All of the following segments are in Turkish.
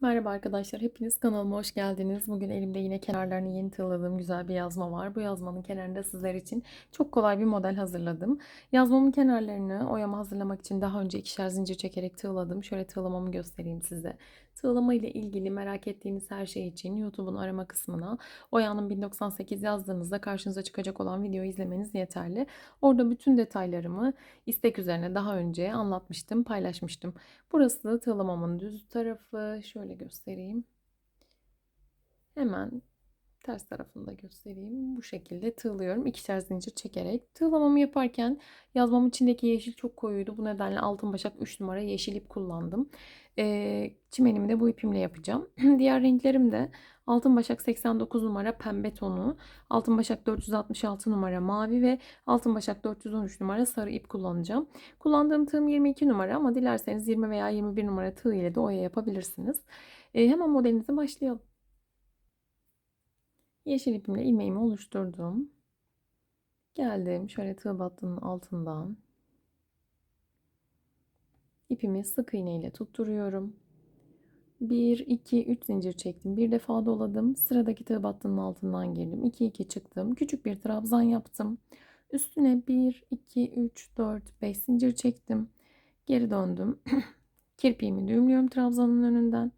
Merhaba arkadaşlar, hepiniz kanalıma hoş geldiniz. Bugün elimde yine kenarlarını yeni tığladığım güzel bir yazma var. Bu yazmanın kenarında sizler için çok kolay bir model hazırladım. Yazmamın kenarlarını oyama hazırlamak için daha önce ikişer zincir çekerek tığladım. Şöyle tığlamamı göstereyim size. Tığlama ile ilgili merak ettiğiniz her şey için YouTube'un arama kısmına Oya'nın 1098 yazdığınızda karşınıza çıkacak olan videoyu izlemeniz yeterli. Orada bütün detaylarımı istek üzerine daha önce anlatmıştım, paylaşmıştım. Burası tığlamamın düz tarafı. Şöyle göstereyim. Hemen ters tarafını da göstereyim. Bu şekilde tığlıyorum. İkişer zincir çekerek. Tığlamamı yaparken yazmam içindeki yeşil çok koyuydu. Bu nedenle altın başak 3 numara yeşil ip kullandım. Ee, çimenimi de bu ipimle yapacağım. Diğer renklerim de altın başak 89 numara pembe tonu, altın başak 466 numara mavi ve altın başak 413 numara sarı ip kullanacağım. Kullandığım tığım 22 numara ama dilerseniz 20 veya 21 numara tığ ile de oya yapabilirsiniz. Ee, hemen modelimize başlayalım. Yeşil ipimle ilmeğimi oluşturdum. Geldim şöyle tığ battının altından. İpimi sık iğne ile tutturuyorum. 1, 2, 3 zincir çektim. Bir defa doladım. Sıradaki tığ battının altından girdim. 2, 2 çıktım. Küçük bir trabzan yaptım. Üstüne 1, 2, 3, 4, 5 zincir çektim. Geri döndüm. Kirpiğimi düğümlüyorum trabzanın önünden.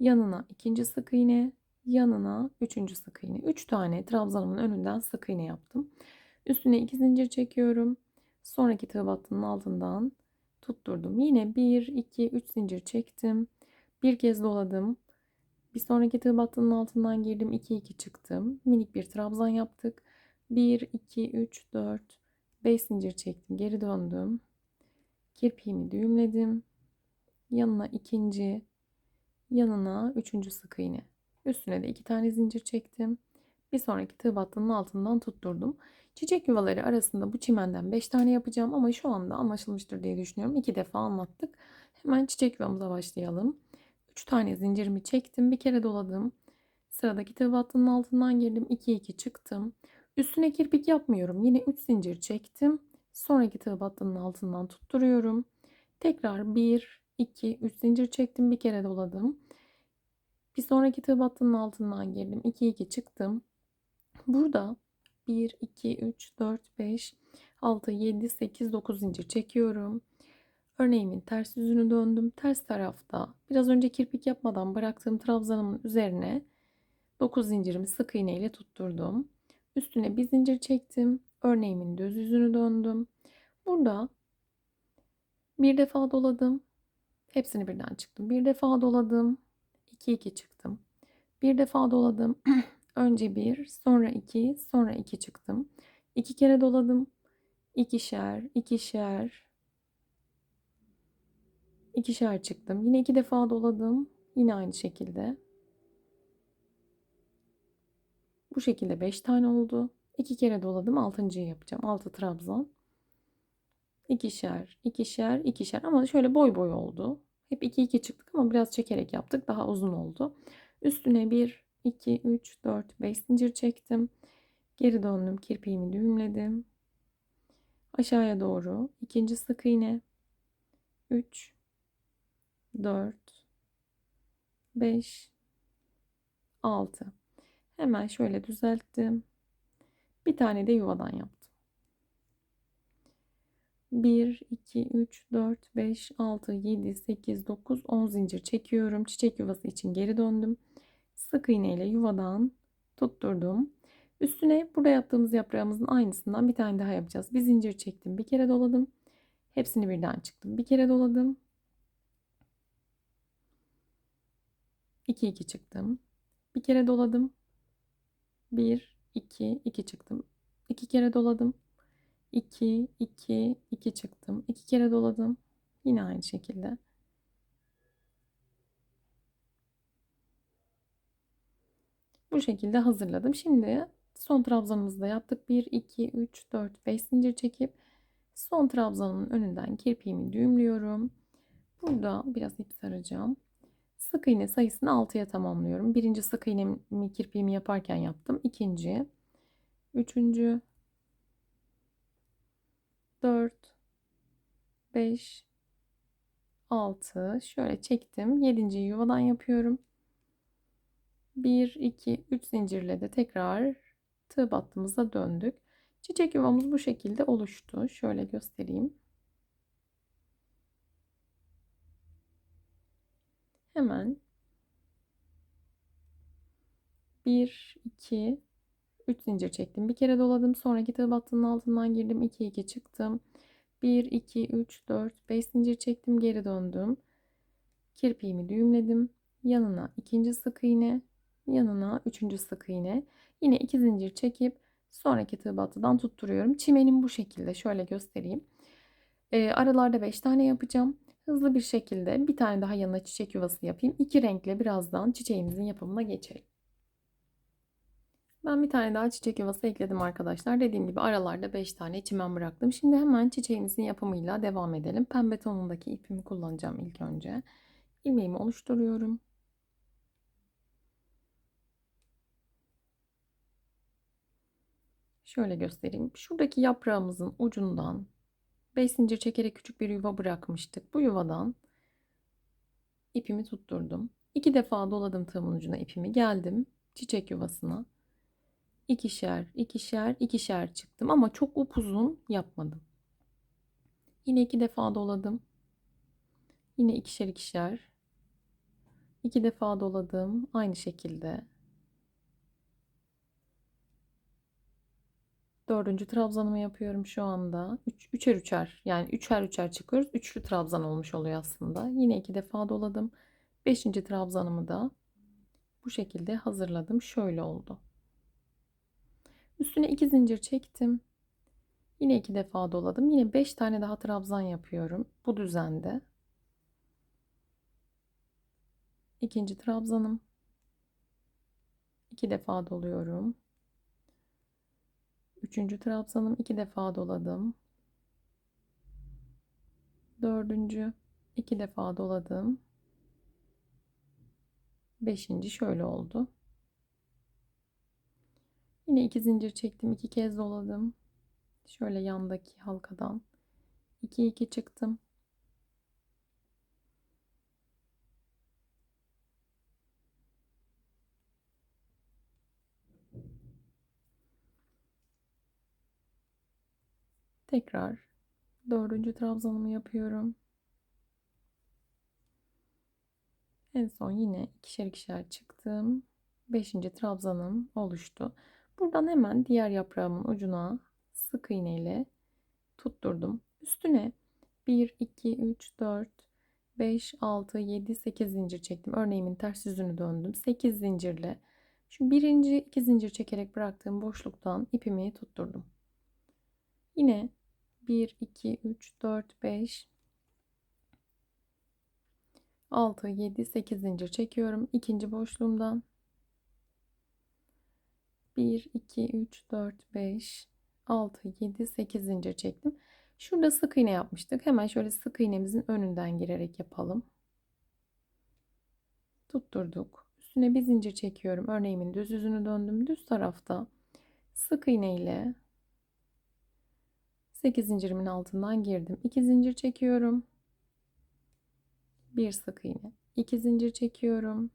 Yanına ikinci sık iğne, yanına üçüncü sık iğne. Üç tane trabzanımın önünden sık iğne yaptım. Üstüne iki zincir çekiyorum. Sonraki tığ battının altından tutturdum. Yine 1, 2, 3 zincir çektim. Bir kez doladım. Bir sonraki tığ battının altından girdim. 2, 2 çıktım. Minik bir trabzan yaptık. 1, 2, 3, 4, 5 zincir çektim. Geri döndüm. Kirpiğimi düğümledim. Yanına ikinci, yanına üçüncü sık iğne. Üstüne de iki tane zincir çektim. Bir sonraki tığ battının altından tutturdum. Çiçek yuvaları arasında bu çimenden 5 tane yapacağım ama şu anda anlaşılmıştır diye düşünüyorum. İki defa anlattık. Hemen çiçek yuvamıza başlayalım. 3 tane zincirimi çektim. Bir kere doladım. Sıradaki tığ battının altından girdim. 2 2 çıktım. Üstüne kirpik yapmıyorum. Yine 3 zincir çektim. Sonraki tığ battının altından tutturuyorum. Tekrar 1 2 3 zincir çektim. Bir kere doladım. Bir sonraki tığ altından girdim. 2 2 çıktım. Burada 1 2 3 4 5 6 7 8 9 zincir çekiyorum. Örneğimin ters yüzünü döndüm. Ters tarafta biraz önce kirpik yapmadan bıraktığım trabzanımın üzerine 9 zincirimi sık iğne ile tutturdum. Üstüne bir zincir çektim. Örneğimin düz yüzünü döndüm. Burada bir defa doladım. Hepsini birden çıktım. Bir defa doladım. 2 2 çıktım. Bir defa doladım. Önce bir, sonra iki, sonra iki çıktım. İki kere doladım. İkişer, ikişer, ikişer çıktım. Yine iki defa doladım. Yine aynı şekilde. Bu şekilde beş tane oldu. İki kere doladım. Altıncıyı yapacağım. Altı trabzan. İkişer, ikişer, ikişer ama şöyle boy boy oldu. Hep 2 2 çıktık ama biraz çekerek yaptık. Daha uzun oldu. Üstüne 1 2 3 4 5 zincir çektim. Geri döndüm. Kirpiğimi düğümledim. Aşağıya doğru ikinci sık iğne 3 4 5 6 Hemen şöyle düzelttim. Bir tane de yuvadan yaptım. 1, 2, 3, 4, 5, 6, 7, 8, 9, 10 zincir çekiyorum. Çiçek yuvası için geri döndüm. Sık iğne ile yuvadan tutturdum. Üstüne burada yaptığımız yaprağımızın aynısından bir tane daha yapacağız. Bir zincir çektim. Bir kere doladım. Hepsini birden çıktım. Bir kere doladım. 2 2 çıktım. Bir kere doladım. 1 2 2 çıktım. 2 kere doladım. 2, 2, 2 çıktım. 2 kere doladım. Yine aynı şekilde. Bu şekilde hazırladım. Şimdi son trabzanımızı da yaptık. 1, 2, 3, 4, 5 zincir çekip son trabzanın önünden kirpiğimi düğümlüyorum. Burada biraz ip saracağım. Sık iğne sayısını 6'ya tamamlıyorum. Birinci sık iğnemi kirpiğimi yaparken yaptım. İkinci, üçüncü, 4 5 6 şöyle çektim. 7. yuvadan yapıyorum. 1 2 3 zincirle de tekrar tığ battığımıza döndük. Çiçek yuvamız bu şekilde oluştu. Şöyle göstereyim. Hemen 1 2 3 zincir çektim. Bir kere doladım. Sonraki tığ battığının altından girdim. 2 2 çıktım. 1 2 3 4 5 zincir çektim. Geri döndüm. Kirpiğimi düğümledim. Yanına ikinci sık iğne, yanına üçüncü sık iğne. Yine iki zincir çekip sonraki tığ battıdan tutturuyorum. Çimenim bu şekilde. Şöyle göstereyim. E, aralarda 5 tane yapacağım. Hızlı bir şekilde bir tane daha yanına çiçek yuvası yapayım. İki renkle birazdan çiçeğimizin yapımına geçelim. Ben bir tane daha çiçek yuvası ekledim arkadaşlar. Dediğim gibi aralarda 5 tane çimen bıraktım. Şimdi hemen çiçeğimizin yapımıyla devam edelim. Pembe tonundaki ipimi kullanacağım ilk önce. İlmeğimi oluşturuyorum. Şöyle göstereyim. Şuradaki yaprağımızın ucundan 5 zincir çekerek küçük bir yuva bırakmıştık. Bu yuvadan ipimi tutturdum. İki defa doladım tığımın ucuna ipimi. Geldim çiçek yuvasına. İkişer, ikişer, ikişer çıktım ama çok upuzun yapmadım. Yine iki defa doladım. Yine ikişer ikişer. İki defa doladım. Aynı şekilde. Dördüncü trabzanımı yapıyorum şu anda. Üç, üçer üçer yani üçer üçer çıkıyoruz. Üçlü trabzan olmuş oluyor aslında. Yine iki defa doladım. Beşinci trabzanımı da bu şekilde hazırladım. Şöyle oldu. Üstüne iki zincir çektim. Yine iki defa doladım. Yine beş tane daha trabzan yapıyorum. Bu düzende. İkinci trabzanım. iki defa doluyorum. Üçüncü trabzanım iki defa doladım. Dördüncü iki defa doladım. Beşinci şöyle oldu. Yine iki zincir çektim. iki kez doladım. Şöyle yandaki halkadan. 2 2 çıktım. Tekrar dördüncü trabzanımı yapıyorum. En son yine ikişer ikişer çıktım. Beşinci trabzanım oluştu. Buradan hemen diğer yaprağımın ucuna sık iğne ile tutturdum. Üstüne 1, 2, 3, 4, 5, 6, 7, 8 zincir çektim. Örneğimin ters yüzünü döndüm. 8 zincirle şu birinci iki zincir çekerek bıraktığım boşluktan ipimi tutturdum. Yine 1, 2, 3, 4, 5, 6, 7, 8 zincir çekiyorum. İkinci boşluğumdan 1, 2, 3, 4, 5, 6, 7, 8 zincir çektim. Şurada sık iğne yapmıştık. Hemen şöyle sık iğnemizin önünden girerek yapalım. Tutturduk. Üstüne bir zincir çekiyorum. Örneğimin düz yüzünü döndüm. Düz tarafta sık iğne ile 8 zincirimin altından girdim. 2 zincir çekiyorum. 1 sık iğne. 2 zincir çekiyorum.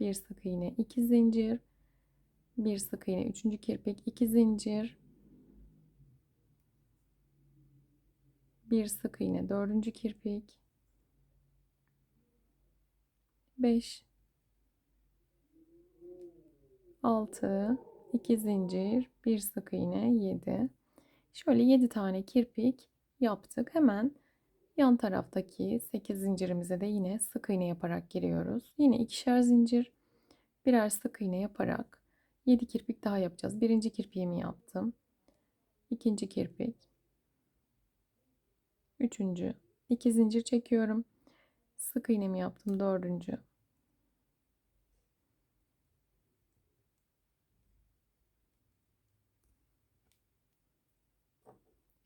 1 sık iğne, 2 zincir, 1 sık iğne, 3. kirpik, 2 zincir, 1 sık iğne, 4. kirpik, 5 6 2 zincir, 1 sık iğne, 7 Şöyle 7 tane kirpik yaptık. Hemen yan taraftaki 8 zincirimize de yine sık iğne yaparak giriyoruz. Yine ikişer zincir, birer sık iğne yaparak 7 kirpik daha yapacağız. Birinci kirpiğimi yaptım. ikinci kirpik. Üçüncü. iki zincir çekiyorum. Sık iğnemi yaptım. Dördüncü.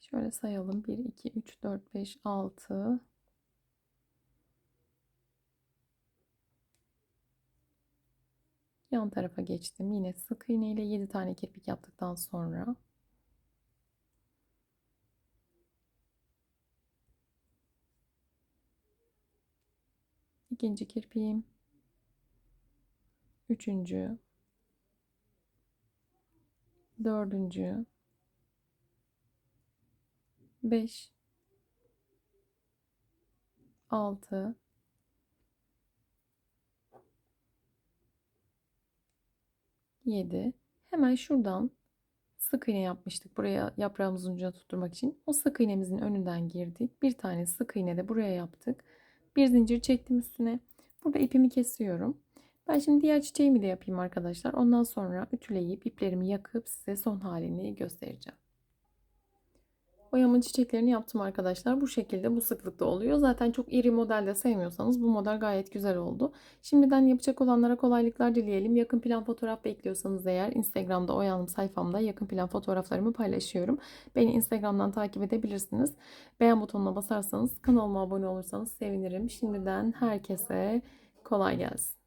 Şöyle sayalım. 1, 2, 3, 4, 5, 6. Yan tarafa geçtim. Yine sık iğne ile 7 tane kirpik yaptıktan sonra. İkinci kirpiğim, üçüncü, dördüncü, beş, altı, yedi. Hemen şuradan sık iğne yapmıştık. Buraya yaprağımızın ucuna tutturmak için. O sık iğnemizin önünden girdik. Bir tane sık iğne de buraya yaptık. Bir zincir çektim üstüne. Burada ipimi kesiyorum. Ben şimdi diğer çiçeğimi de yapayım arkadaşlar. Ondan sonra ütüleyip iplerimi yakıp size son halini göstereceğim. Boyamın çiçeklerini yaptım arkadaşlar. Bu şekilde bu sıklıkta oluyor. Zaten çok iri modelde sevmiyorsanız bu model gayet güzel oldu. Şimdiden yapacak olanlara kolaylıklar dileyelim. Yakın plan fotoğraf bekliyorsanız eğer Instagram'da Oyanım sayfamda yakın plan fotoğraflarımı paylaşıyorum. Beni Instagram'dan takip edebilirsiniz. Beğen butonuna basarsanız kanalıma abone olursanız sevinirim. Şimdiden herkese kolay gelsin.